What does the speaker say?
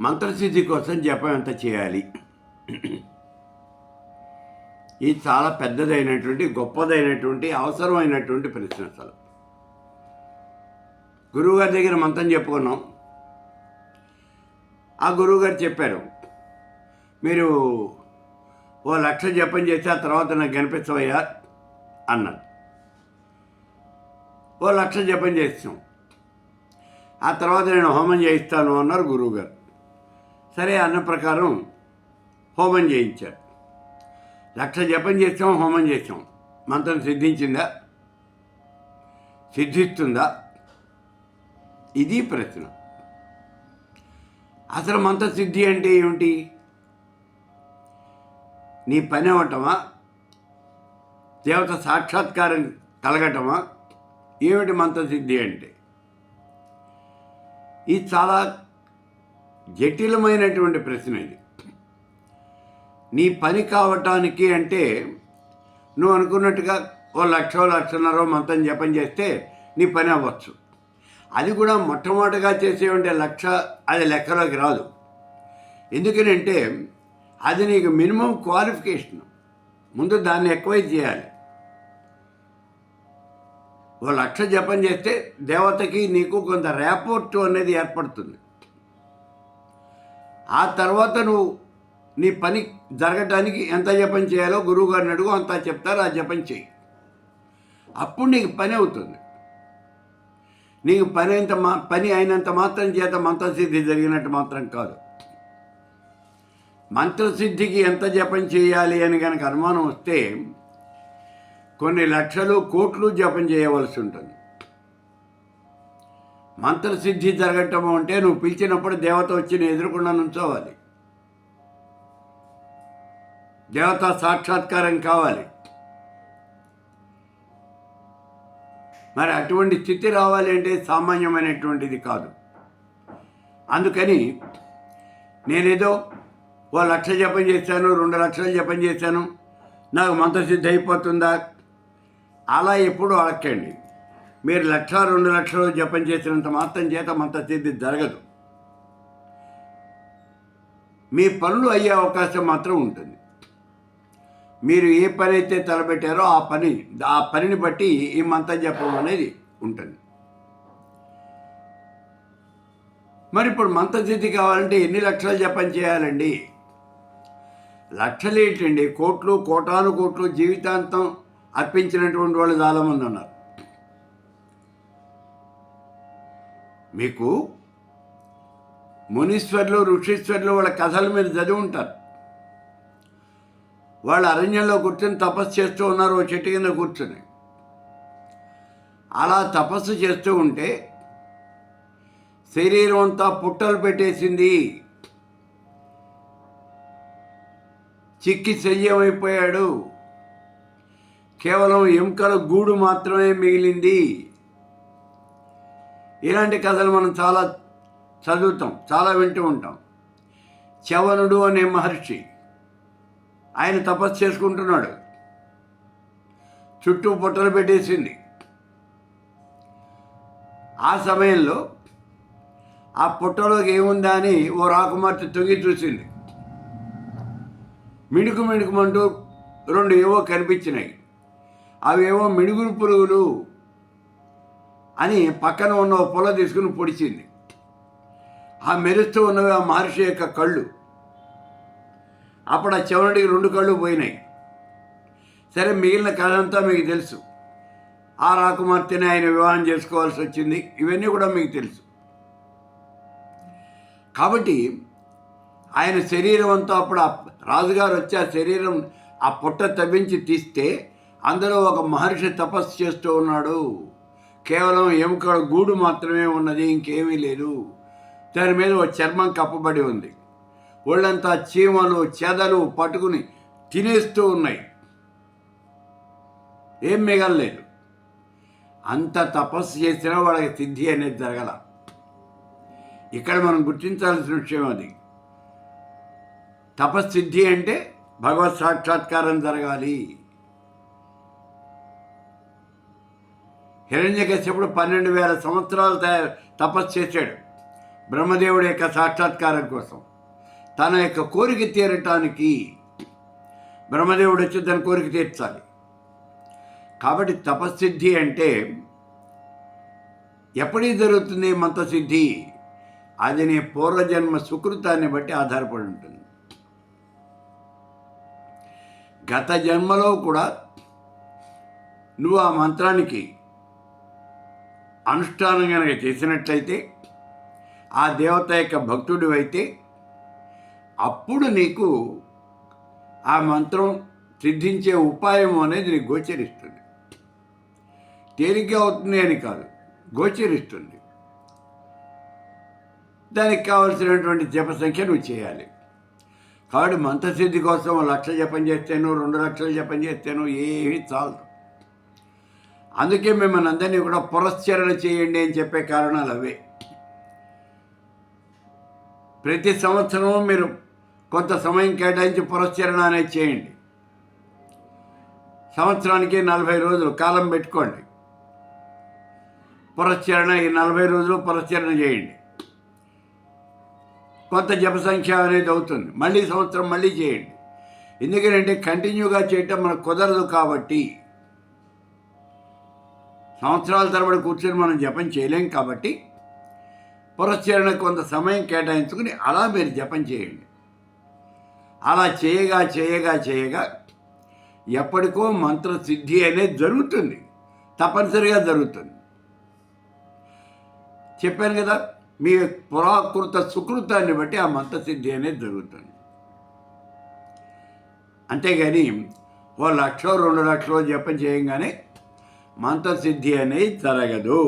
మంత్రసిద్ధి కోసం జపం ఎంత చేయాలి? ఇది చాలా పెద్దదైనటువంటి గొప్పదైనటువంటి అవసరమైనటువంటి ప్రశ్న అసలు. గురువుగారి దగ్గర మంత్రం చెప్పుకున్నాం. ఆ గురువుగారు చెప్పారు మీరు ఓ లక్ష జపం చేసి ఆ తర్వాత నాకు కనిపించవయ్యా అన్నారు. ఓ లక్ష జపం చేస్తాం. ఆ తర్వాత నేను హోమం చేయిస్తాను అన్నారు గురువుగారు. సరే అన్న ప్రకారం హోమం చేయించారు. లక్ష జపం చేస్తాం హోమం చేసాం. మంత్రం సిద్ధించిందా? సిద్ధిస్తుందా? ఇది ప్రశ్న. అసలు మంత్ర సిద్ధి అంటే ఏమిటి? నీ పని అవ్వటమా దేవత సాక్షాత్కారం కలగటమా? ఏమిటి మంత్రసిద్ధి అంటే? ఇది చాలా జటిలమైనటువంటి ప్రశ్న ఇది. నీ పని కావటానికి అంటే నువ్వు అనుకున్నట్టుగా ఓ లక్ష లక్షన్నర మొత్తం జపం చేస్తే నీ పని అవ్వచ్చు. అది కూడా మొట్టమొదటిగా చేసేవంటే లక్ష అది లెక్కలోకి రాదు. ఎందుకనంటే అది నీకు మినిమం క్వాలిఫికేషన్. ముందు దాన్ని ఎక్కువై చేయాలి. ఓ లక్ష జపం చేస్తే దేవతకి నీకు కొంత ర్యాపోర్ట్ అనేది ఏర్పడుతుంది. ఆ తర్వాత నువ్వు నీ పని జరగటానికి ఎంత జపం చేయాలో గురువు గారిని అడుగు అంత చెప్తారు ఆ జపం చేయి. అప్పుడు నీకు పని అవుతుంది. నీకు పని అయినంత మా పని అయినంత మాత్రం చేత మంత్రసిద్ధి జరిగినట్టు మాత్రం కాదు. మంత్రసిద్ధికి ఎంత జపం చేయాలి అని కనుక అనుమానం వస్తే కొన్ని లక్షలు కోట్లు జపం చేయవలసి ఉంటుంది. మంత్రసిద్ధి జరగటం అంటే నువ్వు పిలిచినప్పుడు దేవత వచ్చి నేను ఎదురుకుండా నుంచోవాలి. దేవత సాక్షాత్కారం కావాలి. మరి అటువంటి స్థితి రావాలి అంటే సామాన్యమైనటువంటిది కాదు. అందుకని నేనేదో ఓ లక్ష జపం చేశాను రెండు లక్షలు జపం చేశాను నాకు మంత్రసిద్ధి అయిపోతుందా? అలా ఎప్పుడు అడక్కండి. మీరు లక్ష రెండు లక్షలు జపం చేసినంత మాత్రం చేత మంత్రసిద్ధి జరగదు. మీ పనులు అయ్యే అవకాశం మాత్రం ఉంటుంది. మీరు ఏ పని అయితే తలపెట్టారో ఆ పని ఆ పనిని బట్టి ఈ మంతం జపం అనేది ఉంటుంది. మరి ఇప్పుడు మంత్రసిద్ధి కావాలంటే ఎన్ని లక్షలు జపం చేయాలండి? లక్షలు ఏంటండి? కోట్లు కోటాను కోట్లు జీవితాంతం అర్పించినటువంటి వాళ్ళు చాలామంది ఉన్నారు. మీకు మునీశ్వర్లు ఋషీశ్వర్లు వాళ్ళ కథలు మీరు చదివి ఉంటారు. వాళ్ళు అరణ్యంలో కూర్చొని తపస్సు చేస్తూ ఉన్నారు ఓ చెట్టు కింద కూర్చొని. అలా తపస్సు చేస్తూ ఉంటే శరీరం అంతా పుట్టలు పెట్టేసింది. చిక్కి శయ్యమైపోయాడు కేవలం ఎముకల గూడు మాత్రమే మిగిలింది. ఇలాంటి కథలు మనం చాలా చదువుతాం చాలా వింటూ ఉంటాం. చవనుడు అనే మహర్షి ఆయన తపస్సు చేసుకుంటున్నాడు. చుట్టూ పుట్టలు పెట్టేసింది. ఆ సమయంలో ఆ పుట్టలోకి ఏముందా అని ఓ రాకుమార్తె తొంగి చూసింది. మిణుకు మిణుకుమంటూ రెండు ఏవో కనిపించినాయి. అవేవో మిణుగురు పురుగులు అని పక్కన ఉన్న ఓ పొల తీసుకుని పొడిచింది. ఆ మెరుస్తూ ఉన్నవి ఆ మహర్షి యొక్క కళ్ళు. అప్పుడు ఆ చవనుడికి రెండు కళ్ళు పోయినాయి. సరే మిగిలిన కథ అంతా మీకు తెలుసు. ఆ రాకుమార్తెని ఆయన వివాహం చేసుకోవాల్సి వచ్చింది. ఇవన్నీ కూడా మీకు తెలుసు. కాబట్టి ఆయన శరీరం అంతా అప్పుడు ఆ రాజుగారు వచ్చి ఆ శరీరం ఆ పుట్ట తవ్వించి తీస్తే అందులో ఒక మహర్షి తపస్సు చేస్తూ ఉన్నాడు. కేవలం ఎముక గూడు మాత్రమే ఉన్నది ఇంకేమీ లేదు. దాని మీద ఒక చర్మం కప్పబడి ఉంది. ఒళ్ళంతా చీమలు చెదలు పట్టుకుని తినేస్తూ ఉన్నాయి. ఏం మిగలలేదు. అంత తపస్సు చేసినా వాళ్ళకి సిద్ధి అనేది జరగల. ఇక్కడ మనం గుర్తించాల్సిన విషయం అది. తపస్సిద్ధి అంటే భగవత్ సాక్షాత్కారం జరగాలి. హిరణ్యకశ్యపుడు పన్నెండు వేల సంవత్సరాలు తయారు తపస్సు చేశాడు. బ్రహ్మదేవుడి యొక్క సాక్షాత్కారం కోసం. తన యొక్క కోరిక తీరటానికి బ్రహ్మదేవుడు వచ్చి తన కోరిక తీర్చాలి. కాబట్టి తపస్సిద్ధి అంటే ఎప్పటికీ జరుగుతుంది మంతసిద్ధి అది నీ పూర్వజన్మ సుకృతాన్ని బట్టి ఆధారపడి ఉంటుంది. గత జన్మలో కూడా నువ్వు ఆ మంత్రానికి అనుష్ఠానం కనుక చేసినట్లయితే ఆ దేవత యొక్క భక్తుడు అయితే అప్పుడు నీకు ఆ మంత్రం సిద్ధించే ఉపాయం అనేది నీకు గోచరిస్తుంది. తేలిగ్గా అవుతుంది అని కాదు గోచరిస్తుంది. దానికి కావలసినటువంటి జప సంఖ్య నువ్వు చేయాలి. కాబట్టి మంత్రసిద్ధి కోసం లక్ష జపం చేస్తాను రెండు లక్షలు జపం చేస్తాను ఏమీ చాలదు. అందుకే మిమ్మల్ని అందరినీ కూడా పురస్చరణ చేయండి అని చెప్పే కారణాలు అవే. ప్రతి సంవత్సరం మీరు కొంత సమయం కేటాయించి పురస్చరణ అనేది చేయండి. సంవత్సరానికి నలభై రోజులు కాలం పెట్టుకోండి. పురస్చరణ ఈ నలభై రోజులు పురస్చరణ చేయండి. కొంత జప సంఖ్య అనేది అవుతుంది. మళ్ళీ సంవత్సరం మళ్ళీ చేయండి. ఎందుకంటే కంటిన్యూగా చేయటం మనకు కుదరదు కాబట్టి సంవత్సరాల తరబడి కూర్చొని మనం జపం చేయలేం కాబట్టి పురస్చరణ కొంత సమయం కేటాయించుకుని అలా మీరు జపం చేయండి. అలా చేయగా చేయగా చేయగా ఎప్పటికో మంత్రసిద్ధి అనేది జరుగుతుంది. తప్పనిసరిగా జరుగుతుంది. చెప్పాను కదా మీ పురాకృత సుకృతాన్ని బట్టి ఆ మంత్రసిద్ధి అనేది జరుగుతుంది. అంతేగాని ఓ లక్షో రెండు లక్షలు జపం చేయంగానే మంత్రసిద్ధి అనేది జరగదు